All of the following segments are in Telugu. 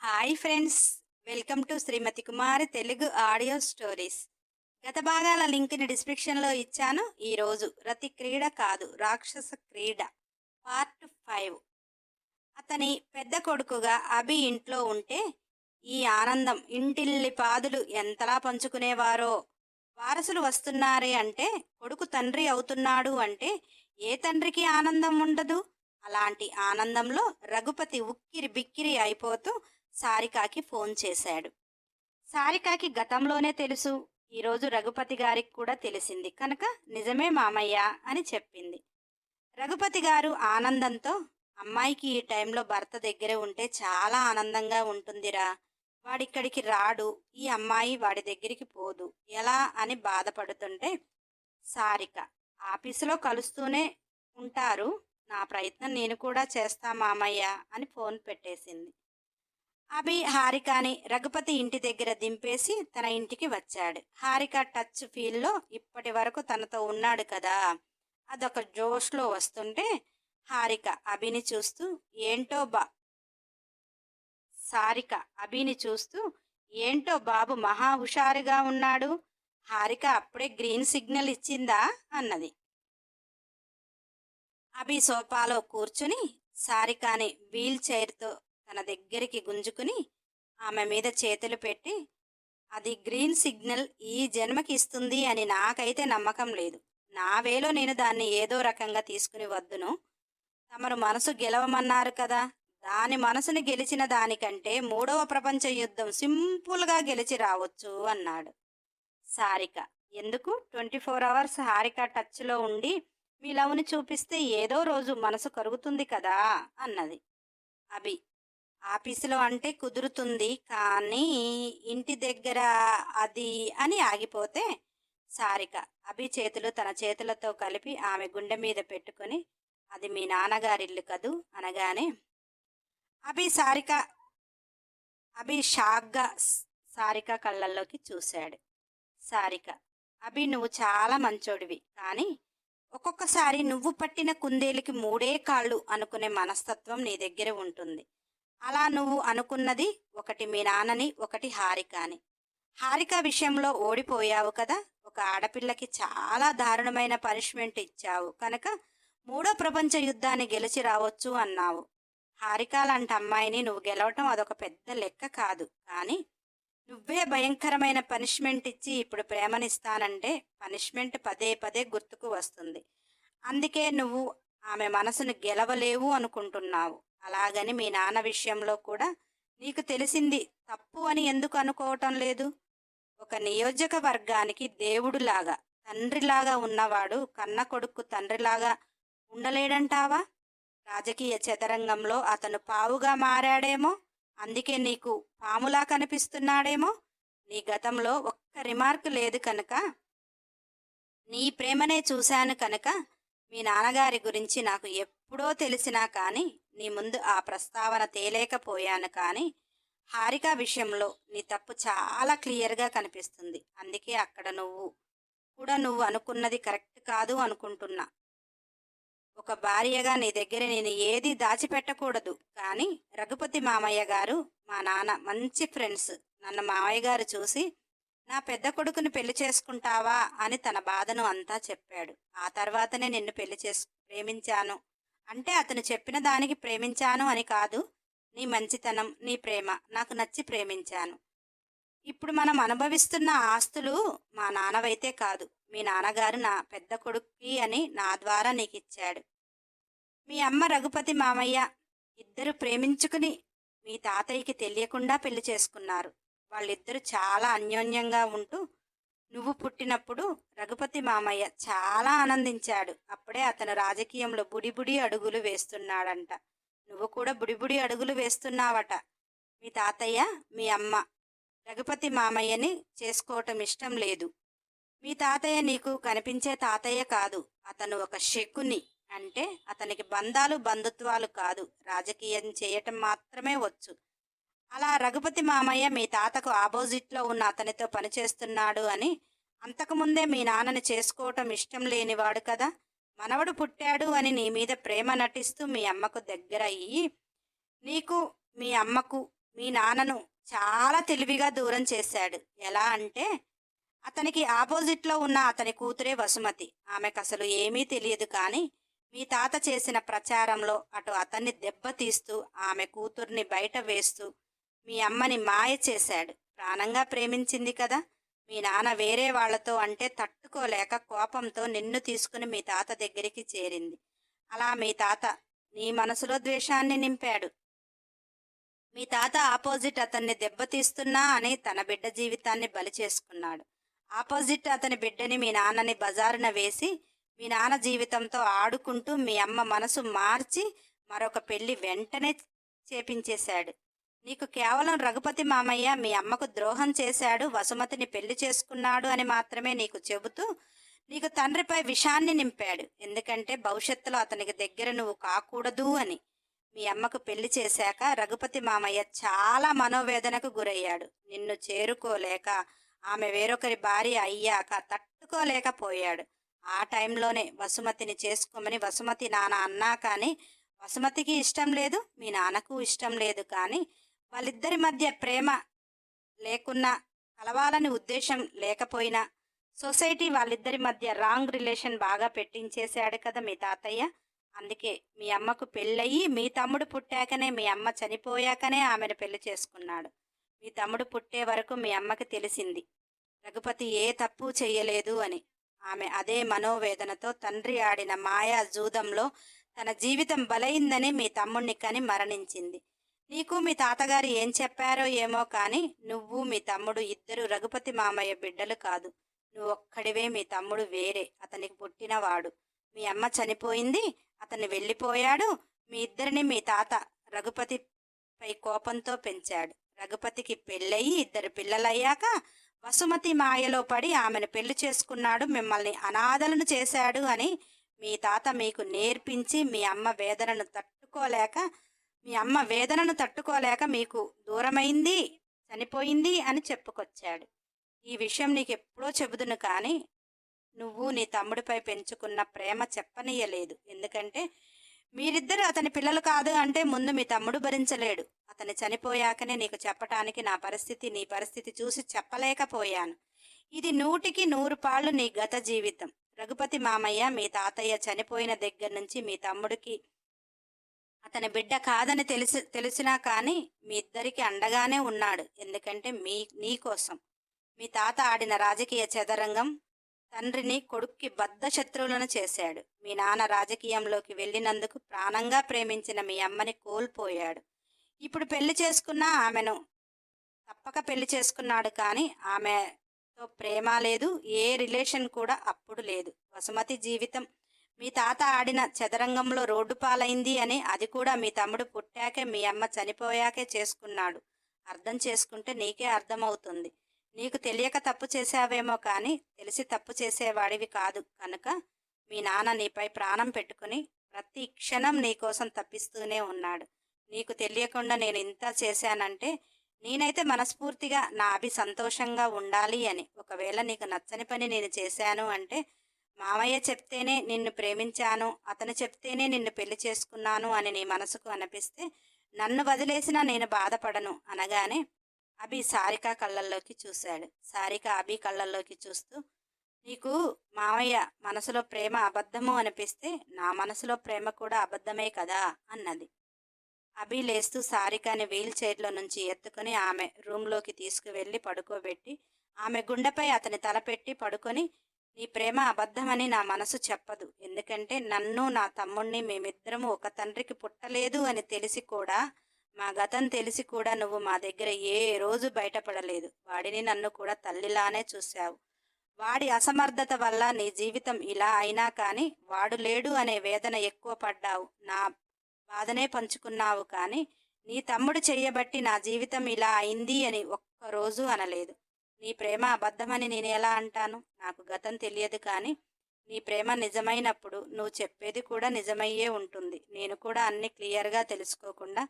Hi friends welcome to Srimathi Kumari Telugu audio stories. గత భాగాల లింక్ని డిస్క్రిప్షన్లో ఇచ్చాను. ఈరోజు రతి క్రీడ కాదు రాక్షస క్రీడ పార్ట్ ఫైవ్. అతని పెద్ద కొడుకుగా అభి ఇంట్లో ఉంటే ఈ ఆనందం ఇంటిల్లి పాదులు ఎంతలా పంచుకునేవారో. వారసులు వస్తున్నారే అంటే కొడుకు తండ్రి అవుతున్నాడు అంటే ఏ తండ్రికి ఆనందం ఉండదు? అలాంటి ఆనందంలో రఘుపతి ఉక్కిరి బిక్కిరి అయిపోతూ సారికాకి ఫోన్ చేశాడు. సారికాకి గతంలోనే తెలుసు ఈరోజు రఘుపతి గారికి కూడా తెలిసింది. కనుక నిజమే మామయ్య అని చెప్పింది. రఘుపతి గారు ఆనందంతో అమ్మాయికి ఈ టైంలో భర్త దగ్గరే ఉంటే చాలా ఆనందంగా ఉంటుందిరా. వాడిక్కడికి రాడు ఈ అమ్మాయి వాడి దగ్గరికి పోదు. ఎలా అని బాధపడుతుంటే సారిక ఆఫీసులో కలుస్తూనే ఉంటారు. నా ప్రయత్నం నేను కూడా చేస్తా మామయ్య అని ఫోన్ పెట్టేసింది. అభి హారికని రఘుపతి ఇంటి దగ్గర దింపేసి తన ఇంటికి వచ్చాడు. హారిక టచ్ ఫీల్లో ఇప్పటి వరకు తనతో ఉన్నాడు కదా. అదొక జోష్లో వస్తుంటే హారిక అభిని చూస్తూ ఏంటో బా సారిక అభిని చూస్తూ ఏంటో బాబు మహా హుషారుగా ఉన్నాడు. హారిక అప్పుడే గ్రీన్ సిగ్నల్ ఇచ్చిందా? అన్నది. అభి సోఫాలో కూర్చుని సారికాని వీల్ చైర్తో తన దగ్గరికి గుంజుకుని ఆమె మీద చేతులు పెట్టి అది గ్రీన్ సిగ్నల్ ఈ జన్మకి ఇస్తుంది అని నాకైతే నమ్మకం లేదు. నా వేలో నేను దాన్ని ఏదో రకంగా తీసుకుని వద్దును. తమరు మనసు గెలవమన్నారు కదా. దాని మనసుని గెలిచిన దానికంటే మూడవ ప్రపంచ యుద్ధం సింపుల్గా గెలిచి రావచ్చు అన్నాడు. సారిక ఎందుకు? ట్వంటీ ఫోర్ అవర్స్ హారిక టచ్లో ఉండి మీ లవ్ని చూపిస్తే ఏదో రోజు మనసు కరుగుతుంది కదా అన్నది. అభి ఆఫీసులో అంటే కుదురుతుంది కానీ ఇంటి దగ్గర అది అని ఆగిపోతే సారిక. అభి చేతులు తన చేతులతో కలిపి ఆమె గుండె మీద పెట్టుకొని అది మీ నాన్నగారిల్లు కదూ అనగానే అభి సారిక అభి షాక్గా సారిక కళ్ళల్లోకి చూశాడు. సారిక అభి నువ్వు చాలా మంచోడివి కానీ ఒక్కొక్కసారి నువ్వు పట్టిన కుందేలికి మూడే కాళ్ళు అనుకునే మనస్తత్వం నీ దగ్గర ఉంటుంది. అలా నువ్వు అనుకున్నది ఒకటి మీ నాన్నని ఒకటి హారిక అని హారిక విషయంలో ఓడిపోయావు కదా ఒక ఆడపిల్లకి చాలా దారుణమైన పనిష్మెంట్ ఇచ్చావు. కనుక మూడో ప్రపంచ యుద్ధాన్ని గెలిచి రావచ్చు అన్నావు. హారిక లాంటి అమ్మాయిని నువ్వు గెలవటం అదొక పెద్ద లెక్క కాదు. కానీ నువ్వే భయంకరమైన పనిష్మెంట్ ఇచ్చి ఇప్పుడు ప్రేమనిస్తానంటే పనిష్మెంట్ పదే పదే గుర్తుకు వస్తుంది. అందుకే నువ్వు ఆమె మనసును గెలవలేవు అనుకుంటున్నావు. అలాగని మీ నాన్న విషయంలో కూడా నీకు తెలిసింది తప్పు అని ఎందుకు అనుకోవటం లేదు? ఒక నియోజకవర్గానికి దేవుడులాగా తండ్రిలాగా ఉన్నవాడు కన్న కొడుకు తండ్రిలాగా ఉండలేడంటావా? రాజకీయ చదరంగంలో అతను పావుగా మారాడేమో అందుకే నీకు పాములా కనిపిస్తున్నాడేమో నీ గతంలో ఒక్క రిమార్క్ లేదు కనుక? నీ ప్రేమనే చూశాను కనుక మీ నాన్నగారి గురించి నాకు ఎప్పుడో తెలిసినా కానీ నీ ముందు ఆ ప్రస్తావన తేలేకపోయాను కానీ హారిక విషయంలో నీ తప్పు చాలా క్లియర్గా కనిపిస్తుంది. అందుకే అక్కడ నువ్వు కూడా నువ్వు అనుకున్నది కరెక్ట్ కాదు అనుకుంటున్నా. ఒక భార్యగా నీ దగ్గర నేను ఏది దాచిపెట్టకూడదు కానీ రఘుపతి మామయ్య గారు మా నాన్న మంచి ఫ్రెండ్స్. నన్ను మామయ్య గారు చూసి నా పెద్ద కొడుకుని పెళ్ళి చేసుకుంటావా? అని తన బాధను అంతా చెప్పాడు. ఆ తర్వాతనే నిన్ను పెళ్ళి చేసు ప్రేమించాను. అంటే అతను చెప్పిన దానికి ప్రేమించాను అని కాదు. నీ మంచితనం నీ ప్రేమ నాకు నచ్చి ప్రేమించాను. ఇప్పుడు మనం అనుభవిస్తున్న ఆస్తులు మా నాన్నవైతే కాదు. మీ నాన్నగారు నా పెద్ద కొడుక్కి అని నా ద్వారా నీకు ఇచ్చాడు మీ అమ్మ రఘుపతి మామయ్య ఇద్దరు ప్రేమించుకుని మీ తాతయ్యకి తెలియకుండా పెళ్ళి చేసుకున్నారు. వాళ్ళిద్దరూ చాలా అన్యోన్యంగా ఉంటూ నువ్వు పుట్టినప్పుడు రఘుపతి మామయ్య చాలా ఆనందించాడు. అప్పుడే అతను రాజకీయంలో బుడిబుడి అడుగులు వేస్తున్నాడంట. నువ్వు కూడా బుడిబుడి అడుగులు వేస్తున్నావట. మీ తాతయ్య మీ అమ్మ రఘుపతి మామయ్యని చేసుకోవటం ఇష్టం లేదు. మీ తాతయ్య నీకు కనిపించే తాతయ్య కాదు. అతను ఒక శకుని అంటే అతనికి బంధాలు బంధుత్వాలు కాదు. రాజకీయం చేయటం మాత్రమే వచ్చు. అలా రఘుపతి మామయ్య మీ తాతకు ఆపోజిట్లో ఉన్న అతనితో పనిచేస్తున్నాడు అని అంతకుముందే మీ నాన్నని చేసుకోవటం ఇష్టం లేనివాడు కదా. మనవడు పుట్టాడు అని నీ మీద ప్రేమ నటిస్తూ మీ అమ్మకు దగ్గర అయ్యి నీకు మీ అమ్మకు మీ నాన్నను చాలా తెలివిగా దూరం చేశాడు. ఎలా అంటే అతనికి ఆపోజిట్లో ఉన్న అతని కూతురే వసుమతి. ఆమెకు అసలు ఏమీ తెలియదు కానీ మీ తాత చేసిన ప్రచారంలో అటు అతన్ని దెబ్బతీస్తూ ఆమె కూతుర్ని బయట వేస్తూ మీ అమ్మని మాయ చేశాడు. ప్రాణంగా ప్రేమించింది కదా. మీ నాన్న వేరే వాళ్ళతో అంటే తట్టుకోలేక కోపంతో నిన్ను తీసుకుని మీ తాత దగ్గరికి చేరింది. అలా మీ తాత నీ మనసులో ద్వేషాన్ని నింపాడు. మీ తాత ఆపోజిట్ అతన్ని దెబ్బతీస్తున్నా అని తన బిడ్డ జీవితాన్ని బలి చేసుకున్నాడు. ఆపోజిట్ అతని బిడ్డని మీ నాన్నని బజారున వేసి మీ నాన్న జీవితంతో ఆడుకుంటూ మీ అమ్మ మనసు మార్చి మరొక పెళ్ళి వెంటనే చేపించేశాడు. నీకు కేవలం రఘుపతి మామయ్య మీ అమ్మకు ద్రోహం చేశాడు వసుమతిని పెళ్ళి చేసుకున్నాడు అని మాత్రమే నీకు చెబుతూ నీకు తండ్రిపై విషాన్ని నింపాడు. ఎందుకంటే భవిష్యత్తులో అతనికి దగ్గర నువ్వు కాకూడదు అని. మీ అమ్మకు పెళ్ళి చేశాక రఘుపతి మామయ్య చాలా మనోవేదనకు గురయ్యాడు. నిన్ను చేరుకోలేక ఆమె వేరొకరి భార్య అయ్యాక తట్టుకోలేకపోయాడు. ఆ టైంలోనే వసుమతిని చేసుకోమని వసుమతి నాన్న అన్నా కానీ వసుమతికి ఇష్టం లేదు మీ నాన్నకు ఇష్టం లేదు కానీ వాళ్ళిద్దరి మధ్య ప్రేమ లేకున్నా కలవాలని ఉద్దేశం లేకపోయినా సొసైటీ వాళ్ళిద్దరి మధ్య రాంగ్ రిలేషన్ బాగా పెట్టించేశాడు కదా మీ తాతయ్య. అందుకే మీ అమ్మకు పెళ్ళయి మీ తమ్ముడు పుట్టాకనే మీ అమ్మ చనిపోయాకనే ఆమెను పెళ్ళి చేసుకున్నాడు. మీ తమ్ముడు పుట్టే వరకు మీ అమ్మకి తెలిసింది. రఘుపతి ఏ తప్పు చెయ్యలేదు అని. ఆమె అదే మనోవేదనతో తండ్రి ఆడిన మాయా జూదంలో తన జీవితం బలైందని మీ తమ్ముణ్ణి కని మరణించింది. నీకు మీ తాతగారు ఏం చెప్పారో ఏమో కానీ నువ్వు మీ తమ్ముడు ఇద్దరు రఘుపతి మామయ్య బిడ్డలు కాదు. నువ్వు ఒక్కడివే మీ తమ్ముడు వేరే. అతనికి పుట్టినవాడు. మీ అమ్మ చనిపోయింది అతను వెళ్ళిపోయాడు. మీ ఇద్దరిని మీ తాత రఘుపతిపై కోపంతో పెంచాడు. రఘుపతికి పెళ్ళయి ఇద్దరు పిల్లలయ్యాక వసుమతి మాయలో పడి ఆమెను పెళ్ళి చేసుకున్నాడు. మిమ్మల్ని అనాథలను చేశాడు అని మీ తాత మీకు నేర్పించి మీ అమ్మ వేదనను తట్టుకోలేక మీ అమ్మ వేదనను తట్టుకోలేక మీకు దూరమైంది చనిపోయింది అని చెప్పుకొచ్చాడు. ఈ విషయం నీకు ఎప్పుడో చెబుదును కానీ నువ్వు నీ తమ్ముడిపై పెంచుకున్న ప్రేమ చెప్పనీయలేదు. ఎందుకంటే మీరిద్దరు అతని పిల్లలు కాదు అంటే ముందు మీ తమ్ముడు భరించలేడు. అతను చనిపోయాకనే నీకు చెప్పటానికి నా పరిస్థితి నీ పరిస్థితి చూసి చెప్పలేకపోయాను. ఇది నూటికి నూరు పాళ్ళు నీ గత జీవితం. రఘుపతి మామయ్య మీ తాతయ్య చనిపోయిన దగ్గర నుంచి మీ తమ్ముడికి అతని బిడ్డ కాదని తెలిసి తెలిసినా కానీ మీ ఇద్దరికి అండగానే ఉన్నాడు. ఎందుకంటే మీ నీ కోసం. మీ తాత ఆడిన రాజకీయ చదరంగం తండ్రిని కొడుక్కి బద్ధ శత్రువులను చేశాడు. మీ నాన్న రాజకీయంలోకి వెళ్ళినందుకు ప్రాణంగా ప్రేమించిన మీ అమ్మని కోల్పోయాడు. ఇప్పుడు పెళ్ళి చేసుకున్న ఆమెను తప్పక పెళ్ళి చేసుకున్నాడు కానీ ఆమెతో ప్రేమ లేదు ఏ రిలేషన్ కూడా అప్పుడు లేదు. వసుమతి జీవితం మీ తాత ఆడిన చదరంగంలో రోడ్డు పాలైంది అని అది కూడా మీ తమ్ముడు పుట్టాకే మీ అమ్మ చనిపోయాకే చేసుకున్నాడు. అర్థం చేసుకుంటే నీకే అర్థమవుతుంది. నీకు తెలియక తప్పు చేశావేమో కానీ తెలిసి తప్పు చేసేవాడివి కాదు కనుక మీ నాన్న నీపై ప్రాణం పెట్టుకుని ప్రతి క్షణం నీకోసం తప్పిస్తూనే ఉన్నాడు. నీకు తెలియకుండా నేను ఇంత చేశానంటే నేనైతే మనస్ఫూర్తిగా నా అభి సంతోషంగా ఉండాలి అని. ఒకవేళ నీకు నచ్చని పని నేను చేశాను అంటే మామయ్య చెప్తేనే నిన్ను ప్రేమించాను అతను చెప్తేనే నిన్ను పెళ్ళి చేసుకున్నాను అని నీ మనసుకు అనిపిస్తే నన్ను వదిలేసినా నేను బాధపడను అనగానే అభి సారిక కళ్ళల్లోకి చూశాడు. సారిక అభి కళ్ళల్లోకి చూస్తూ నీకు మామయ్య మనసులో ప్రేమ అబద్ధము అనిపిస్తే నా మనసులో ప్రేమ కూడా అబద్ధమే కదా అన్నది. అభి లేస్తూ సారికని వీల్ చైర్లో నుంచి ఎత్తుకుని ఆమె రూమ్లోకి తీసుకువెళ్ళి పడుకోబెట్టి ఆమె గుండెపై అతని తలపెట్టి పడుకొని నీ ప్రేమ అబద్ధమని నా మనసు చెప్పదు. ఎందుకంటే నన్ను నా తమ్ముణ్ణి మేమిద్దరము ఒక తండ్రికి పుట్టలేదు అని తెలిసి కూడా మా గతం తెలిసి కూడా నువ్వు మా దగ్గర ఏ రోజు బయటపడలేదు. వాడిని నన్ను కూడా తల్లిలానే చూశావు. వాడి అసమర్థత వల్ల నీ జీవితం ఇలా అయినా కానీ వాడు లేడు అనే వేదన ఎక్కువ పడ్డావు. నా బాధనే పంచుకున్నావు కానీ నీ తమ్ముడు చెయ్యబట్టి నా జీవితం ఇలా అయింది అని ఒక్కరోజు అనలేదు. నీ ప్రేమ అబద్ధమని నేను ఎలా అంటాను? నాకు గతం తెలియదు కానీ నీ ప్రేమ నిజమైనప్పుడు నువ్వు చెప్పేది కూడా నిజమయ్యే ఉంటుంది. నేను కూడా అన్ని క్లియర్గా తెలుసుకోకుండా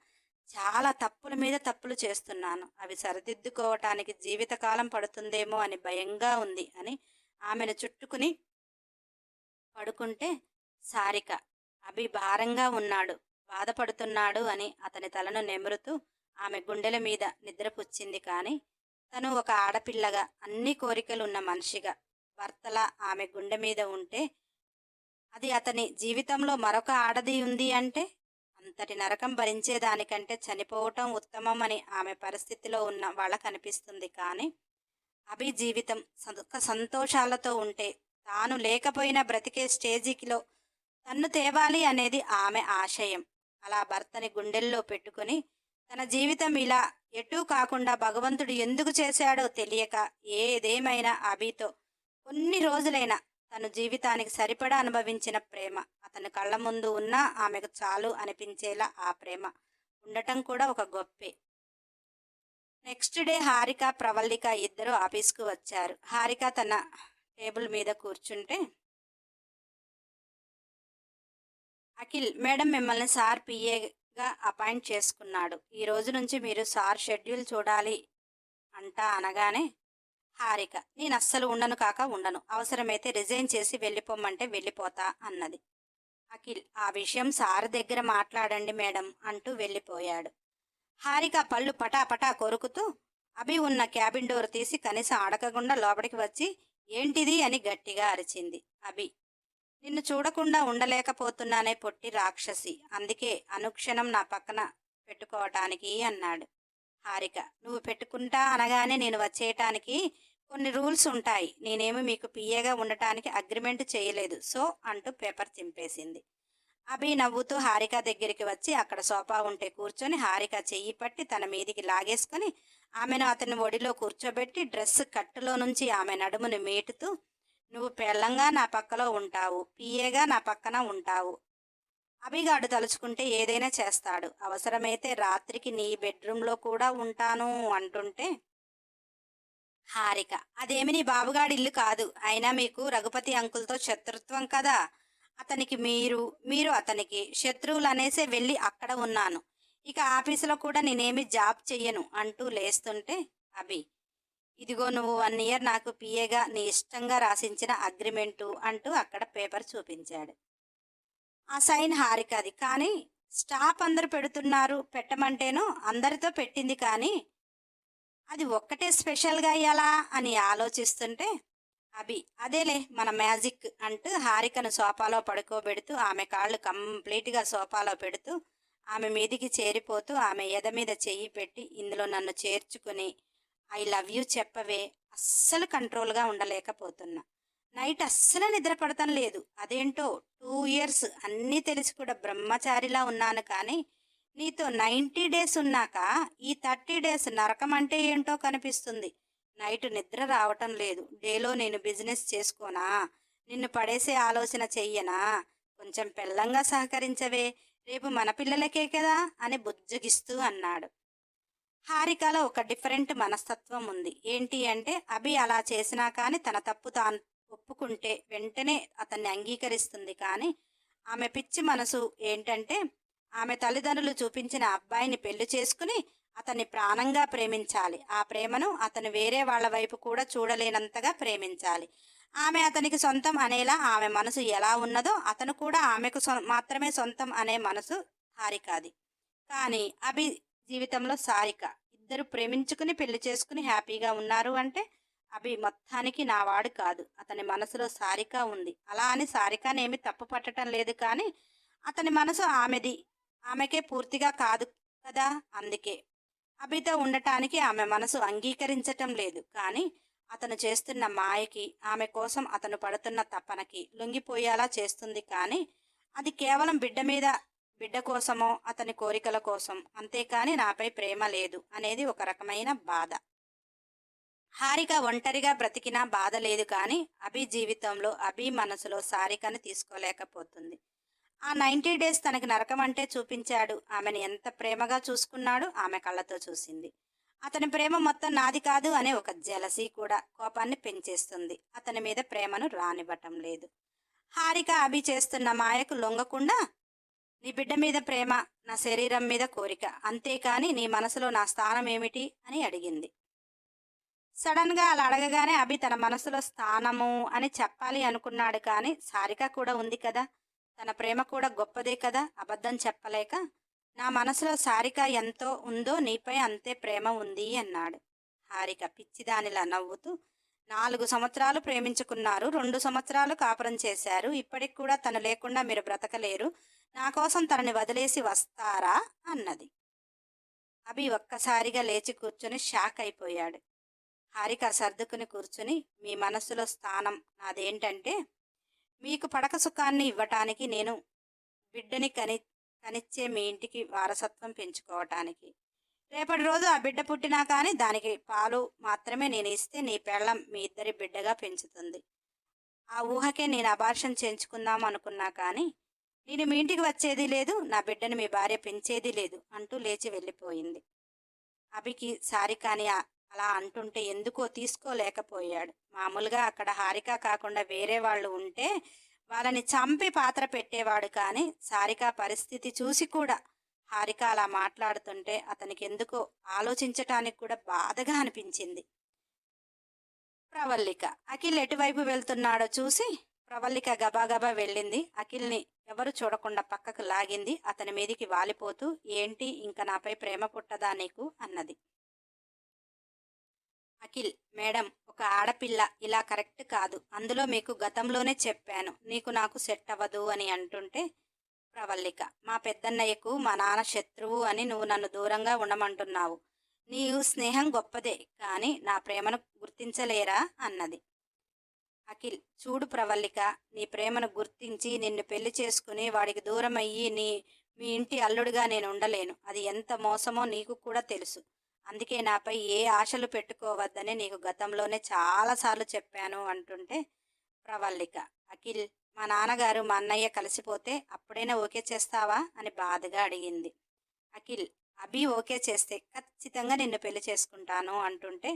చాలా తప్పుల మీద తప్పులు చేస్తున్నాను. అవి సరిదిద్దుకోవటానికి జీవితకాలం పడుతుందేమో అని భయంగా ఉంది అని ఆమెను చుట్టుకుని పడుకుంటే సారిక అభి భారంగా ఉన్నాడు. బాధపడుతున్నాడు అని అతని తలను నెమురుతూ ఆమె గుండెల మీద నిద్రపుచ్చింది కానీ తను ఒక ఆడపిల్లగా అన్ని కోరికలున్న మనిషిగా. భర్తలా ఆమె గుండె మీద ఉంటే అది అతని జీవితంలో మరొక ఆడది ఉంది అంటే అంతటి నరకం భరించేదానికంటే చనిపోవటం ఉత్తమం అని ఆమె పరిస్థితిలో ఉన్న వాళ్ళకు అనిపిస్తుంది కానీ అభి జీవితం సుఖ సంతోషాలతో ఉంటే తాను లేకపోయినా బ్రతికే స్టేజికిలో తన్ను తేవాలి అనేది ఆమె ఆశయం. అలా భర్తని గుండెల్లో పెట్టుకుని తన జీవితం ఇలా ఎటూ కాకుండా భగవంతుడు ఎందుకు చేశాడో తెలియక ఏదేమైనా అభితో కొన్ని రోజులైనా తను జీవితానికి సరిపడా అనుభవించిన ప్రేమ. అతని కళ్ళ ముందు ఉన్నా ఆమెకు చాలు అనిపించేలా ఆ ప్రేమ ఉండటం కూడా ఒక గొప్పే. నెక్స్ట్ డే హారిక ప్రవల్లిక ఇద్దరు ఆఫీస్కు వచ్చారు. హారిక తన టేబుల్ మీద కూర్చుంటే అఖిల్ మేడం మిమ్మల్ని సార్ గా అపాయింట్ చేసుకున్నాడు. ఈ రోజు నుంచి మీరు సార్ షెడ్యూల్ చూడాలి అంటా అనగానే హారిక నేను అస్సలు ఉండను కాక ఉండను. అవసరమైతే రిజైన్ చేసి వెళ్ళిపోమంటే వెళ్ళిపోతా అన్నది. అఖిల్ ఆ విషయం సార్ దగ్గర మాట్లాడండి మేడం అంటూ వెళ్ళిపోయాడు. హారిక పళ్ళు పటా పటా కొరుకుతూ అభి ఉన్న క్యాబిన్ డోర్ తీసి కనీసం అడగకుండా లోపలికి వచ్చి ఏంటిది? అని గట్టిగా అరిచింది అభి. నిన్ను చూడకుండా ఉండలేకపోతున్నానే పొట్టి రాక్షసి. అందుకే అనుక్షణం నా పక్కన పెట్టుకోవటానికి అన్నాడు. హారిక నువ్వు పెట్టుకుంటా అనగానే నేను వచ్చేయటానికి కొన్ని రూల్స్ ఉంటాయి. నేనేమి మీకు పియ్యగా ఉండటానికి అగ్రిమెంట్ చేయలేదు. సో అంటూ పేపర్ చింపేసింది. అభి నవ్వుతూ హారిక దగ్గరికి వచ్చి అక్కడ సోఫా ఉంటే కూర్చొని హారిక చెయ్యి పట్టి తన మీదికి లాగేసుకుని ఆమెను అతని ఒడిలో కూర్చోబెట్టి డ్రెస్ కట్టులో నుంచి ఆమె నడుమును మేటుతూ నువ్వు పెళ్ళంగా నా పక్కలో ఉంటావు పిఏగా నా పక్కన ఉంటావు. అభిగాడు తలుచుకుంటే ఏదైనా చేస్తాడు. అవసరమైతే రాత్రికి నీ బెడ్రూమ్లో కూడా ఉంటాను అంటుంటే హారిక అదేమి నీ బాబుగాడి ఇల్లు కాదు. అయినా మీకు రఘుపతి అంకుల్తో శత్రుత్వం కదా. అతనికి మీరు మీరు అతనికి శత్రువులు అనేసే వెళ్ళి అక్కడ ఉన్నాను. ఇక ఆఫీసులో కూడా నేనేమి జాబ్ చెయ్యను అంటూ లేస్తుంటే అభి ఇదిగో నువ్వు వన్ ఇయర్ నాకు పిఏగా నీ ఇష్టంగా రాసించిన అగ్రిమెంటు అంటూ అక్కడ పేపర్ చూపించాడు. ఆ సైన్ హారికది కానీ స్టాఫ్ అందరు పెడుతున్నారు పెట్టమంటేను అందరితో పెట్టింది కానీ అది ఒక్కటే స్పెషల్గా అయ్యాలా అని ఆలోచిస్తుంటే అభి అదేలే మన మ్యాజిక్ అంటూ హారికను సోఫాలో పడుకోబెడుతూ ఆమె కాళ్ళు కంప్లీట్గా సోఫాలో పెడుతూ ఆమె మీదికి చేరిపోతూ ఆమె ఎద మీద చెయ్యి పెట్టి ఇందులో నన్ను చేర్చుకుని ఐ లవ్ యూ చెప్పవే అస్సలు కంట్రోల్గా ఉండలేకపోతున్నా. నైట్ అస్సలు నిద్ర లేదు. అదేంటో టూ ఇయర్స్ అన్నీ తెలిసి కూడా బ్రహ్మచారిలా ఉన్నాను కానీ నీతో నైంటీ డేస్ ఉన్నాక ఈ థర్టీ డేస్ నరకం అంటే ఏంటో కనిపిస్తుంది. నైట్ నిద్ర రావటం లేదు. డేలో నేను బిజినెస్ చేసుకోనా? నిన్ను పడేసే ఆలోచన చెయ్యనా? కొంచెం పెళ్ళంగా సహకరించవే. రేపు మన పిల్లలకే కదా? అని బుజ్జగిస్తూ అన్నాడు. హారికలో ఒక డిఫరెంట్ మనస్తత్వం ఉంది. ఏంటి అంటే అభి అలా చేసినా కానీ తన తప్పు తాను ఒప్పుకుంటే వెంటనే అతన్ని అంగీకరిస్తుంది. కానీ ఆమె పిచ్చి మనసు ఏంటంటే ఆమె తల్లిదండ్రులు చూపించిన అబ్బాయిని పెళ్ళి చేసుకుని అతన్ని ప్రాణంగా ప్రేమించాలి. ఆ ప్రేమను అతను వేరే వాళ్ళ వైపు కూడా చూడలేనంతగా ప్రేమించాలి. ఆమె అతనికి సొంతం అనేలా ఆమె మనసు ఎలా ఉన్నదో అతను కూడా ఆమెకు సొ- మాత్రమే సొంతం అనే మనసు హారికాది. కానీ అభి జీవితంలో సారిక. ఇద్దరు ప్రేమించుకుని పెళ్ళి చేసుకుని హ్యాపీగా ఉన్నారు అంటే అభి మొత్తానికి నావాడు కాదు. అతని మనసులో సారిక ఉంది. అలా అని సారికనేమి తప్పు పట్టడం లేదు కానీ అతని మనసు ఆమెది. ఆమెకే పూర్తిగా కాదు కదా అందుకే. అభితో ఉండటానికి ఆమె మనసు అంగీకరించటం లేదు కానీ అతను చేస్తున్న మాయకి ఆమె కోసం అతను పడుతున్న తపనకి లొంగిపోయేలా చేస్తుంది కానీ అది కేవలం బిడ్డ మీద బిడ్డ కోసమో అతని కోరికల కోసం అంతేకాని నాపై ప్రేమ లేదు అనేది ఒక రకమైన బాధ. హారిక ఒంటరిగా బ్రతికినా బాధ లేదు కానీ అభి జీవితంలో అభి మనసులో సారికను తీసుకోలేకపోతుంది. ఆ నైంటీ డేస్ తనకి నరకం అంటే చూపించాడు. ఆమెను ఎంత ప్రేమగా చూసుకున్నాడు ఆమె కళ్ళతో చూసింది. అతని ప్రేమ మొత్తం నాది కాదు అనే ఒక జలసీ కూడా కోపాన్ని పెంచేస్తుంది. అతని మీద ప్రేమను రానివ్వటం లేదు. హారిక అభి చేస్తున్న మాయకు లొంగకుండా నీ బిడ్డ మీద ప్రేమ నా శరీరం మీద కోరిక. అంతేకాని నీ మనసులో నా స్థానం ఏమిటి అని అడిగింది. సడన్గా అలా అడగగానే అభి తన మనసులో స్థానము అని చెప్పాలి అనుకున్నాడు కానీ సారిక కూడా ఉంది కదా. తన ప్రేమ కూడా గొప్పదే కదా. అబద్ధం చెప్పలేక నా మనసులో సారిక ఎంతో ఉందో నీపై అంతే ప్రేమ ఉంది అన్నాడు. హారిక పిచ్చిదానిలా నవ్వుతూ నాలుగు సంవత్సరాలు ప్రేమించుకున్నారు. రెండు సంవత్సరాలు కాపురం చేశారు. ఇప్పటికి కూడా తను లేకుండా మీరు బ్రతకలేరు. నా కోసం తనని వదిలేసి వస్తారా? అన్నది. అభి ఒక్కసారిగా లేచి కూర్చుని షాక్ అయిపోయాడు. హారిక సర్దుకుని కూర్చుని మీ మనసులో స్థానం నాదేంటంటే మీకు పడక సుఖాన్ని ఇవ్వటానికి నేను బిడ్డని కని కనిచ్చే మీ ఇంటికి వారసత్వం పెంచుకోవటానికి. రేపటి రోజు ఆ బిడ్డ పుట్టినా కానీ దానికి పాలు మాత్రమే నేను ఇస్తే నీ పెళ్ళం మీ ఇద్దరి బిడ్డగా పెంచుతుంది. ఆ ఊహకే నేను అబార్షన్ చేయించుకుందాం అనుకున్నా కానీ నేను మీ ఇంటికి వచ్చేది లేదు నా బిడ్డని మీ భార్య పెంచేది లేదు అంటూ లేచి వెళ్ళిపోయింది. అభికి సారి కానీ అలా అంటుంటే ఎందుకో తీసుకోలేకపోయాడు. మామూలుగా అక్కడ హారిక కాకుండా వేరే వాళ్ళు ఉంటే వాళ్ళని చంపి పాత్ర పెట్టేవాడు కానీ సారిక పరిస్థితి చూసి కూడా హారిక అలా మాట్లాడుతుంటే అతనికి ఎందుకో ఆలోచించటానికి కూడా బాధగా అనిపించింది. ప్రవల్లిక అఖిల్ ఎటువైపు వెళ్తున్నాడో చూసి ప్రవల్లిక గబాగబా వెళ్ళింది. అఖిల్ని ఎవరు చూడకుండా పక్కకు లాగింది. అతని మీదికి వాలిపోతూ ఏంటి ఇంక నాపై ప్రేమ పుట్టదా నీకు? అన్నది. అఖిల్ మేడం ఒక ఆడపిల్ల ఇలా కరెక్ట్ కాదు. అందులో మీకు గతంలోనే చెప్పాను. నీకు నాకు సెట్ అవ్వదు అని అంటుంటే ప్రవల్లిక మా పెద్దన్నయ్యకు మా నాన్న శత్రువు అని నువ్వు నన్ను దూరంగా ఉండమంటున్నావు. నీవు స్నేహం గొప్పదే కానీ నా ప్రేమను గుర్తించలేరా అన్నది. అఖిల్ చూడు ప్రవల్లిక నీ ప్రేమను గుర్తించి నిన్ను పెళ్ళి చేసుకుని వాడికి దూరం అయ్యి నీ మీ ఇంటి అల్లుడిగా నేను ఉండలేను. అది ఎంత మోసమో నీకు కూడా తెలుసు. అందుకే నాపై ఏ ఆశలు పెట్టుకోవద్దని నీకు గతంలోనే చాలాసార్లు చెప్పాను అంటుంటే ప్రవల్లిక అఖిల్ మా నాన్నగారు మా అన్నయ్య కలిసిపోతే అప్పుడైనా ఓకే చేస్తావా? అని బాధగా అడిగింది. అఖిల్ అభి ఓకే చేస్తే ఖచ్చితంగా నిన్ను పెళ్ళి చేసుకుంటాను అంటుంటే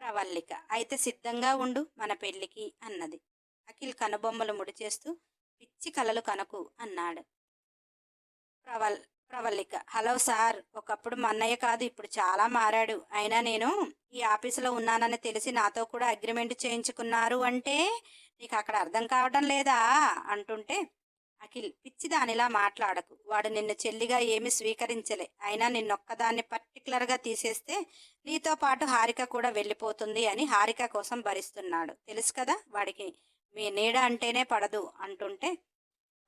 ప్రవల్లిక అయితే సిద్ధంగా ఉండు మన పెళ్ళికి అన్నది. అఖిల్ కనుబొమ్మలు ముడిచేస్తూ పిచ్చి కలలు కనకు అన్నాడు. ప్రవల్ ప్రవల్లిక హలో సార్ ఒకప్పుడు మా అన్నయ్య కాదు ఇప్పుడు చాలా మారాడు. అయినా నేను ఈ ఆఫీసులో ఉన్నానని తెలిసి నాతో కూడా అగ్రిమెంట్ చేయించుకున్నారు అంటే నీకు అక్కడ అర్థం కావడం లేదా? అంటుంటే అఖిల్ పిచ్చి దానిలా మాట్లాడకు. వాడు నిన్ను చెల్లిగా ఏమీ స్వీకరించలే. అయినా నిన్నొక్కదాన్ని పర్టికులర్గా తీసేస్తే నీతో పాటు హారిక కూడా వెళ్ళిపోతుంది అని హారిక కోసం భరిస్తున్నాడు. తెలుసు కదా వాడికి మీ నీడ అంటేనే పడదు అంటుంటే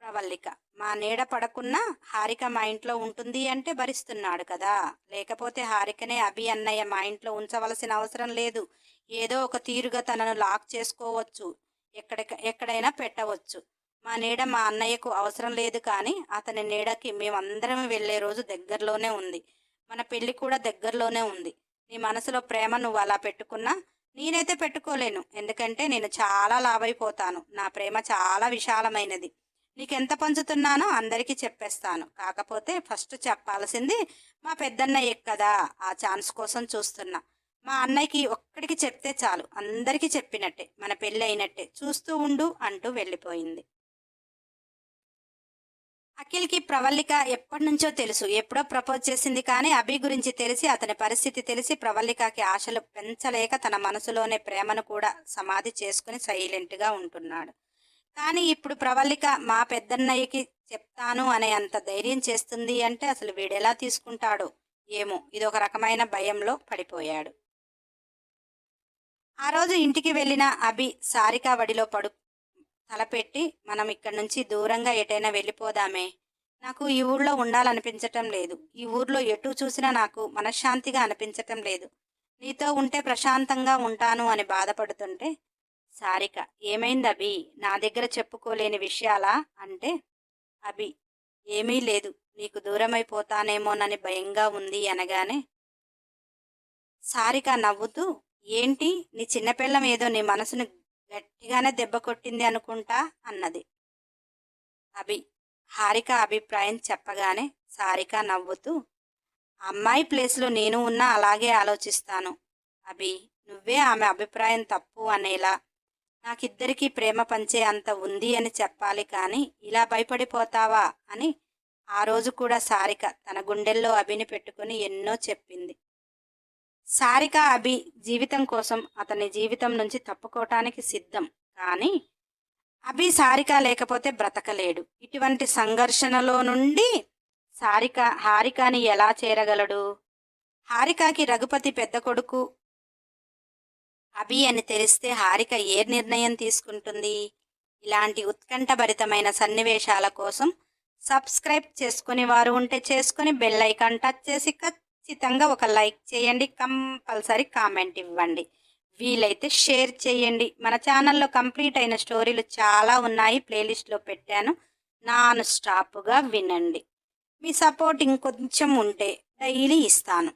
ప్రవల్లిక. మా నీడ పడకున్నా హారిక మా ఇంట్లో ఉంటుంది అంటే భరిస్తున్నాడు కదా. లేకపోతే హారికనే అభి అన్నయ్య మా ఇంట్లో ఉంచవలసిన అవసరం లేదు. ఏదో ఒక తీరుగా తనను లాక్ చేసుకోవచ్చు. ఎక్కడ ఎక్కడైనా పెట్టవచ్చు. మా నీడ మా అన్నయ్యకు అవసరం లేదు కానీ అతని నీడకి మేమందరం వెళ్ళే రోజు దగ్గరలోనే ఉంది. మన పెళ్ళి కూడా దగ్గరలోనే ఉంది. నీ మనసులో ప్రేమ నువ్వు అలా పెట్టుకున్నా నేనైతే పెట్టుకోలేను. ఎందుకంటే నేను చాలా లాభైపోతాను నా ప్రేమ చాలా విశాలమైనది. నీకెంత పంచుతున్నానో అందరికీ చెప్పేస్తాను. కాకపోతే ఫస్ట్ చెప్పాల్సింది మా పెద్దన్నయ్య కదా ఆ ఛాన్స్ కోసం చూస్తున్నా. మా అన్నయ్యకి ఒక్కడికి చెప్తే చాలు. అందరికీ చెప్పినట్టే. మన పెళ్ళి అయినట్టే. చూస్తూ ఉండు అంటూ వెళ్ళిపోయింది. అఖిల్కి ప్రవల్లిక ఎప్పటి నుంచో తెలుసు. ఎప్పుడో ప్రపోజ్ చేసింది కానీ అభి గురించి తెలిసి అతని పరిస్థితి తెలిసి ప్రవల్లికకి ఆశలు పెంచలేక తన మనసులోనే ప్రేమను కూడా సమాధి చేసుకుని సైలెంట్గా ఉంటున్నాడు. కానీ ఇప్పుడు ప్రవల్లిక మా పెద్దన్నయ్యకి చెప్తాను అనే అంత ధైర్యం చేస్తుంది అంటే అసలు వీడెలా తీసుకుంటాడో ఏమో. ఇదొక రకమైన భయంలో పడిపోయాడు. ఆ రోజు ఇంటికి వెళ్ళిన అభి సారికా వడిలో పడు తలపెట్టి మనం ఇక్కడి నుంచి దూరంగా ఎటైనా వెళ్ళిపోదామే. నాకు ఈ ఊళ్ళో ఉండాలనిపించటం లేదు. ఈ ఊర్లో ఎటు చూసినా నాకు మనశ్శాంతిగా అనిపించటం లేదు. నీతో ఉంటే ప్రశాంతంగా ఉంటాను అని బాధపడుతుంటే సారిక ఏమైంది అభి? నా దగ్గర చెప్పుకోలేని విషయాలా? అంటే అభి ఏమీ లేదు. నీకు దూరమైపోతానేమోనని భయంగా ఉంది అనగానే సారిక నవ్వుతూ ఏంటి? నీ చిన్నపిల్లం ఏదో నీ మనసును గట్టిగానే దెబ్బ కొట్టింది అనుకుంటా? అన్నది. అభి హారిక అభిప్రాయం చెప్పగానే సారిక నవ్వుతూ అమ్మాయి ప్లేస్లో నేను ఉన్నా అలాగే ఆలోచిస్తాను. అభి నువ్వే ఆమె అభిప్రాయం తప్పు అనేలా. నాకిద్దరికీ ప్రేమ పంచే అంత ఉంది అని చెప్పాలి కానీ ఇలా భయపడిపోతావా అని ఆ రోజు కూడా సారిక తన గుండెల్లో అభిని పెట్టుకుని ఎన్నో చెప్పింది. సారిక అభి జీవితం కోసం అతని జీవితం నుంచి తప్పుకోవటానికి సిద్ధం. కానీ అభి సారిక లేకపోతే బ్రతకలేడు. ఇటువంటి సంఘర్షణలో నుండి సారిక హారికాని ఎలా చేరగలడు? హారికాకి రఘుపతి పెద్ద కొడుకు అభి అని తెలిస్తే హారిక ఏ నిర్ణయం తీసుకుంటుంది? ఇలాంటి ఉత్కంఠభరితమైన సన్నివేశాల కోసం సబ్స్క్రైబ్ చేసుకుని వారు ఉంటే చేసుకుని బెల్ ఐకాన్ టచ్ చేసి ఖచ్చితంగా ఒక లైక్ చేయండి కంపల్సరీ కామెంట్ ఇవ్వండి. వీలైతే షేర్ చేయండి. మన ఛానల్లో కంప్లీట్ అయిన స్టోరీలు చాలా ఉన్నాయి ప్లేలిస్ట్లో పెట్టాను. నాన్ స్టాప్గా వినండి. మీ సపోర్ట్ ఇంకొంచెం ఉంటే డైలీ ఇస్తాను.